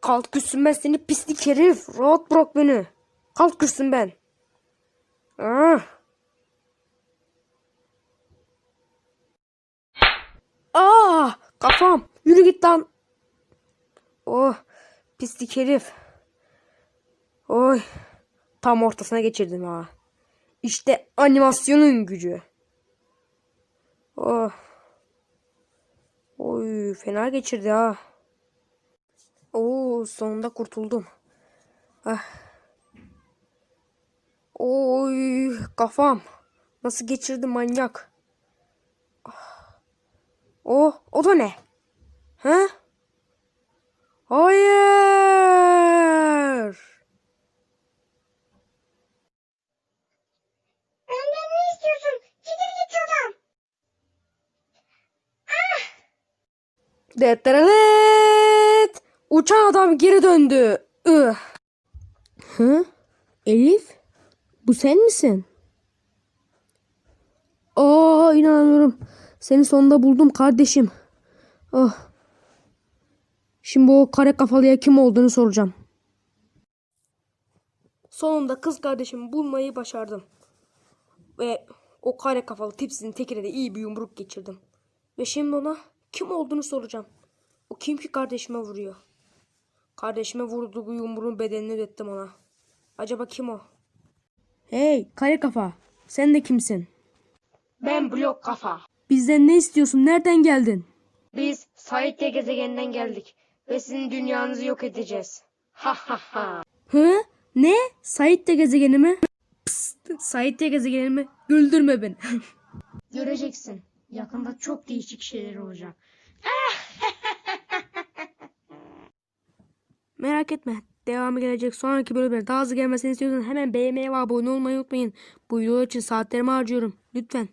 Kalk üstüm ben seni pislik herif. Rahat bırak beni. Kalk üstüm ben. Ah. Ah kafam. Yürü git lan. Oh pislik herif. Oy. Tam ortasına geçirdim ha. İşte animasyonun gücü. Oh. Oy fena geçirdi ha. Oo sonunda kurtuldum. Ah. Oy kafam. Nasıl geçirdi manyak. Ah. O o da ne? Ha? Hayır. Benden ne istiyorsun? Çekil git şuradan. Detterelet. Uçan adam geri döndü. Ih. Hı? Elif? Bu sen misin? Aa inanamıyorum. Seni sonunda buldum kardeşim. Oh. Şimdi o kare kafalıya kim olduğunu soracağım. Sonunda kız kardeşimi bulmayı başardım. Ve o kare kafalı tipsinin tekine de iyi bir yumruk geçirdim. Ve şimdi ona kim olduğunu soracağım. O kim ki kardeşime vuruyor? Kardeşime vurduğu yumruğun bedelini ödettim ona. Acaba kim o? Hey kare kafa. Sen de kimsin? Ben blok kafa. Bizden ne istiyorsun? Nereden geldin? Biz Saitya gezegeninden geldik ve sizin dünyanızı yok edeceğiz. Ha ha ha. Hı? Ne? Sait de gezegeni mi? Psst, Sait de gezegeni mi? Güldürme beni. Göreceksin. Yakında çok değişik şeyler olacak. Merak etme. Devamı gelecek. Sonraki bölümler daha hızlı gelmesini istiyorsan hemen beğenmeyi ve abone olmayı unutmayın. Bu video için saatlerimi harcıyorum. Lütfen.